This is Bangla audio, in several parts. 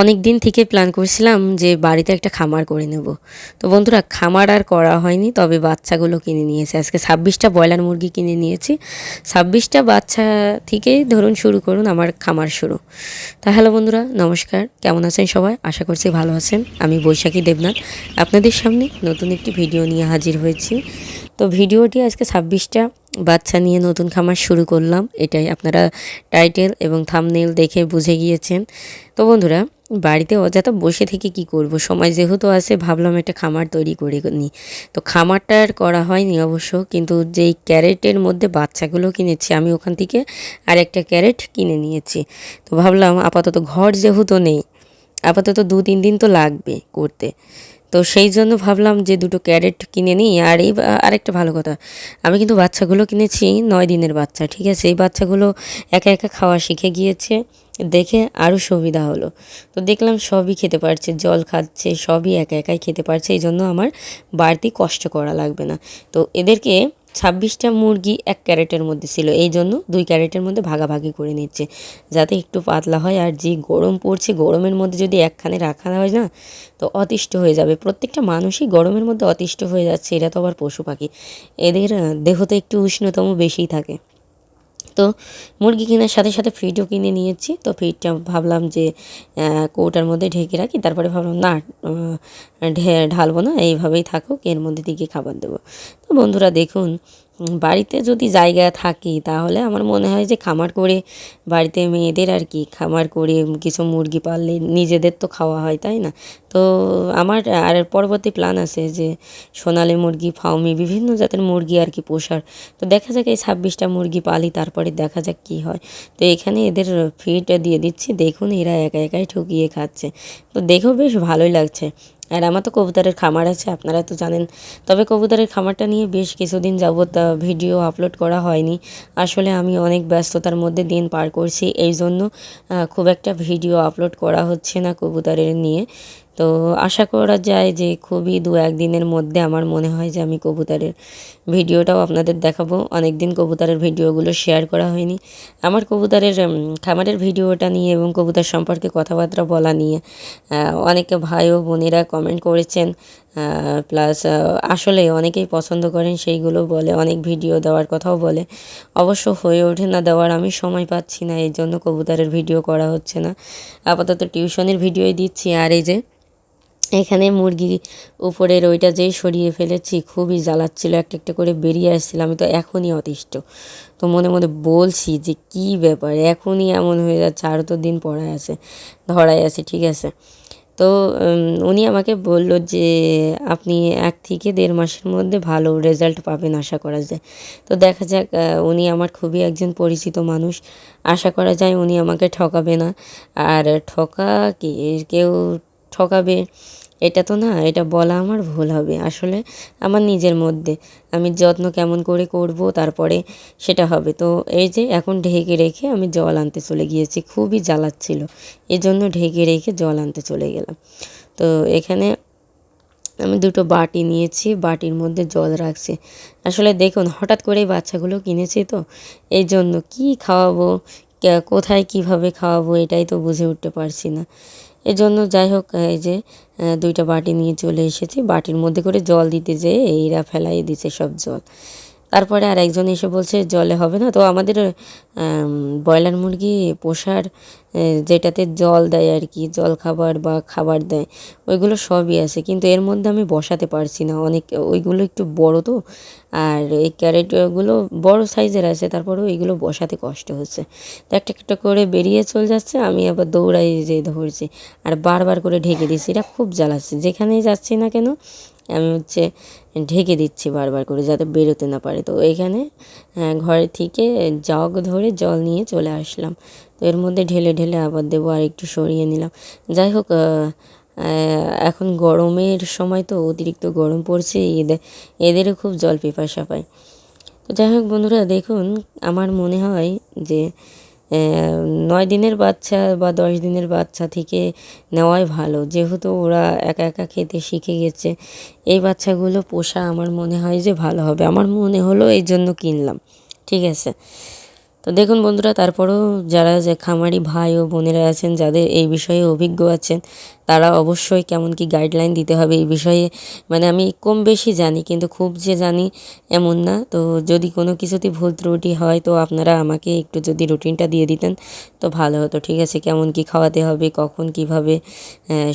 অনেক দিন থেকে প্ল্যান করছিলাম যে বাড়িতে একটা খামার করে নেব। তো বন্ধুরা, খামার আর করা হয়নি, তবে বাচ্চাগুলো কিনে নিয়েছে। আজকে ছাব্বিশটা ব্রয়লার মুরগি কিনে নিয়েছি। ছাব্বিশটা বাচ্চা থেকেই ধরুন শুরু করুন, আমার খামার শুরু। তা হ্যালো বন্ধুরা, নমস্কার। কেমন আছেন সবাই? আশা করছি ভালো আছেন। আমি বৈশাখী দেবনাথ। আপনাদের সামনে নতুন একটি ভিডিও নিয়ে হাজির হয়েছি। তো ভিডিওটি আজকে ছাব্বিশটা বাচ্চা নিয়ে নতুন খামার শুরু করলাম। এটাই আপনারা টাইটেল এবং থামনেল দেখে বুঝে গিয়েছেন। তো বন্ধুরা বাড়িতে অযথা বসে থেকে কি করব? সময় যেহেতু আছে, ভাবলাম একটা খামার তৈরি করে নিই তো খামারটা আর করা হয়নি অবশ্য, কিন্তু যেই ক্যারেটের মধ্যে বাচ্চাগুলো কিনেছি, আমি ওখান থেকে আর একটা ক্যারেট কিনে নিয়েছি। তো ভাবলাম আপাতত ঘর যেহেতু নেই আপাতত দু, তিন দিন তো লাগবে করতে। তো সেই জন্য ভাবলাম যে দুটো ক্যারেট কিনে নিই। আর এই আরেকটা ভালো কথা, আমি কিন্তু বাচ্চাগুলো কিনেছি নয় দিনের বাচ্চা, ঠিক আছে? এই বাচ্চাগুলো একা একা খাওয়া শিখে গিয়েছে, দেখে আরও সুবিধা হলো। তো দেখলাম সবই খেতে পারছে, জল খাচ্ছে, সবই একা একাই খেতে পারছে, এই জন্য আমার বাড়তি কষ্ট করা লাগবে না। তো এদেরকে ছাব্বিশটা মুরগি এক ক্যারেটের মধ্যে ছিল। এই জন্য দুই ক্যারেটের মধ্যে ভাগাভাগি করে নিচ্ছে। যাতে একটু পাতলা হয় আর যে গরম পড়ছে, গরমের মধ্যে যদি একখানে রাখা হয় না, তো অতিষ্ঠ হয়ে যাবে। প্রত্যেকটা মানুষই গরমের মধ্যে অতিষ্ঠ হয়ে যাচ্ছে এটা তো আবার পশু পাখি। এদের দেহতে একটু উষ্ণতম বেশি থাকে। তো মুরগি কেনার সাথে সাথে ফিডও কিনে নিয়েছি। তো ফিডটা ভাবলাম যে কৌটার মধ্যে ঢেকে রাখি, তারপরে ভাবলাম, না ঢে- ঢালবো না, এইভাবেই থাকুক, এর মধ্যে দিকে খাবার দেবো। তো বন্ধুরা দেখুন বাড়িতে যদি জায়গা থাকি, তাহলে আমার মনে হয় যে খামার করে বাড়িতে মেয়েদের আর কি, খামার করে কিছু মুরগি পাললে নিজেদের তো খাওয়া হয়, তাই না? তো আমার আর পরবর্তী প্ল্যান আছে যে সোনালি মুরগি ফাউমি বিভিন্ন জাতের মুরগি আর কি পোষার। তো দেখা যাক এই ছাব্বিশটা মুরগি পালি, তারপরে দেখা যাক কি হয়। তো এখানে এদের ফিডটা দিয়ে দিচ্ছি, দেখুন এরা একা একাই ঠকিয়ে খাচ্ছে। তো দেখেও বেশ ভালোই লাগছে। আর আমার তো কবুতরের খামার আছে, আপনারা তো জানেন। তবে কবুতরের খামারটা নিয়ে বেশ কিছুদিন যাবৎ ভিডিও আপলোড করা হয়নি। আসলে আমি অনেক ব্যস্ততার মধ্যে দিন পার করছি এই জন্য খুব একটা ভিডিও আপলোড করা হচ্ছে না কবুতরের নিয়ে। তো আশা করা যায় যে খুবই দু একদিনের মধ্যে আমার মনে হয় যে আমি কবুতরের ভিডিওটাও আপনাদের দেখাবো। অনেক দিন কবুতরের ভিডিওগুলো শেয়ার করা হয়নি। আমার কবুতরের খামারের ভিডিওটা নিয়ে এবং কবুতর সম্পর্কে কথাবার্তা বলা নিয়ে অনেকে ভাই ও বোনেরা কমেন্ট করেছেন প্লাস আসলে অনেকেই পছন্দ করেন, সেইগুলো বলে, অনেক ভিডিও দেওয়ার কথাও বলে। অবশ্য হয়ে ওঠে না দেওয়ার আমি সময় পাচ্ছি না এই জন্য কবুতরের ভিডিও করা হচ্ছে না। আপাতত টিউশনের ভিডিওই দিচ্ছি, আর এই যে এখানে মুরগি উপরের ওইটা যেই সরিয়ে ফেলেছি, খুবই জ্বালাচ্ছিল, একটা একটা করে বেরিয়ে আসছিল। আমি তো এখনই অতিষ্ঠ। তো মনে মনে বলছি যে কি ব্যাপার, এখনই এমন হয়ে যাচ্ছে আরও তো দিন পড়ায় আছে, ধরায় আছে, ঠিক আছে। তো উনি আমাকে বলল যে আপনি এক থেকে দেড় মাসের মধ্যে ভালো রেজাল্ট পাবেন আশা করা যায়। তো দেখা যাক উনি আমার খুবই একজন পরিচিত মানুষ। আশা করা যায় উনি আমাকে ঠকাবে না। আর ঠকা কি? কেউ ঠকাবে, এটা তো না, এটা বলা আমার ভুল হবে। আসলে আমার নিজের মধ্যে। আমি যত্ন কেমন করে করব তারপরে সেটা হবে। তো এই যে এখন ঢেকে রেখে আমি জল আনতে চলে গিয়েছি, খুবই জ্বালাচ্ছিল। এই জন্য ঢেকে রেখে জল আনতে চলে গেলাম। তো এখানে আমি দুটো বাটি নিয়েছি, বাটির মধ্যে জল রাখছি। আসলে দেখুন, হঠাৎ করেই বাচ্চাগুলো কিনেছি তো এই জন্য কী খাওয়াবো কোথায় কীভাবে খাওয়াবো এটাই তো বুঝে উঠতে পারছি না। এই জন্য যাই হোক, এই যে দুইটা বাটি নিয়ে চলে এসেছি। বাটির মধ্যে করে জল দিতে যেয়ে এইরা ফেলাই দিছে সব জল। তারপরে আর একজন এসে বলছে, জলে হবে না। তো আমাদের ব্রয়লার মুরগি পোষার যেটাতে জল দেয় আর কি, জল খাবার বা খাবার দেয়, ওইগুলো সবই আছে। কিন্তু এর মধ্যে আমি বসাতে পারছি না। অনেক, ওইগুলো একটু বড় তো, আর এই ক্যারেটগুলো বড় সাইজের আছে তারপরেও এইগুলো বসাতে কষ্ট হচ্ছে। তো একটা একটা করে বেরিয়ে চলে যাচ্ছে, আমি আবার দৌড়াই যে ধরছি, আর বারবার করে ঢেকে দিচ্ছি এটা খুব জ্বালাচ্ছে। যেখানেই যাচ্ছি না কেন আমি হচ্ছে ঢেকে দিচ্ছি বারবার করে যাতে বেরোতে না পারে। তো এখানে আহ, ঘরে থেকে জগ ধরে জল নিয়ে চলে আসলাম। তো এর মধ্যে ঢেলে ঢেলে আবার দেবো আর একটু সরিয়ে নিলাম। যাই হোক এখন গরমের সময় তো অতিরিক্ত গরম পড়ছে এদের এদেরও খুব জল পিপাসা পায়। তো যাই হোক বন্ধুরা দেখুন আমার মনে হয় যে নয় দিনের বাচ্চা বা দশ দিনের বাচ্চা থেকে নেওয়াই ভালো। যেহেতু ওরা একা একা খেতে শিখে গেছে, এই বাচ্চাগুলো পোষা আমার মনে হয় যে ভালো হবে। আমার মনে হলো এই জন্য কিনলাম। ঠিক আছে? তো দেখুন বন্ধুরা, তারপরেও যারা যে খামারি ভাই ও বোনেরা আছেন, যাদের এই বিষয়ে অভিজ্ঞ আছেন, তারা অবশ্যই কেমন কি গাইডলাইন দিতে হবে এই বিষয়ে। মানে আমি কম বেশি জানি, কিন্তু খুব যে জানি এমন না। তো যদি কোনো কিছুতে ভুল ত্রুটি হয়, তো আপনারা আমাকে একটু যদি রুটিনটা দিয়ে দিতেন, তো ভালো হতো। ঠিক আছে, কেমন কি খাওয়াতে হবে, কখন কীভাবে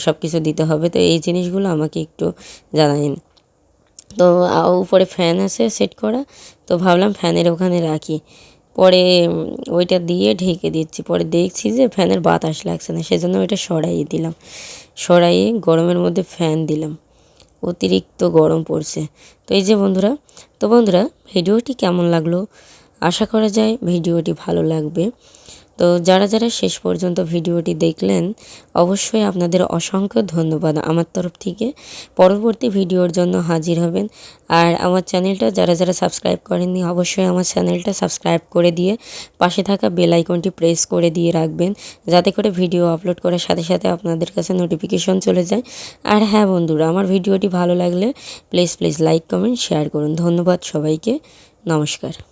সব কিছু দিতে হবে, তো এই জিনিসগুলো আমাকে একটু জানাইন। তো উপরে ফ্যান আছে সেট করা। তো ভাবলাম ফ্যানের ওখানে রাখি। পরে ওইটা দিয়ে ঢেকে দিচ্ছি। পরে দেখছি যে ফ্যানের বাতাস লাগছে না, সেজন্য ওইটা সরাইয়ে দিলাম। সরাইয়ে গরমের মধ্যে ফ্যান দিলাম। অতিরিক্ত গরম পড়ছে। তো এই যে বন্ধুরা, তো বন্ধুরা, ভিডিওটি কেমন লাগল? আশা করা যায় ভিডিওটি ভালো লাগবে। তো যারা যারা শেষ পর্যন্ত ভিডিওটি দেখলেন, অবশ্যই আপনাদের অসংখ্য ধন্যবাদ আমার তরফ থেকে। পরবর্তী ভিডিওর জন্য হাজির হবেন। আর আমার চ্যানেলটা যারা যারা সাবস্ক্রাইব করেননি, অবশ্যই আমার চ্যানেলটা সাবস্ক্রাইব করে দিয়ে পাশে থাকা বেল আইকনটি প্রেস করে দিয়ে রাখবেন, যাতে করে ভিডিও আপলোড করার সাথে সাথে আপনাদের কাছে নোটিফিকেশন চলে যায়। আর হ্যাঁ বন্ধুরা, আমার ভিডিওটি ভালো লাগলে please please like, comment, share করুন। ধন্যবাদ সবাইকে। নমস্কার।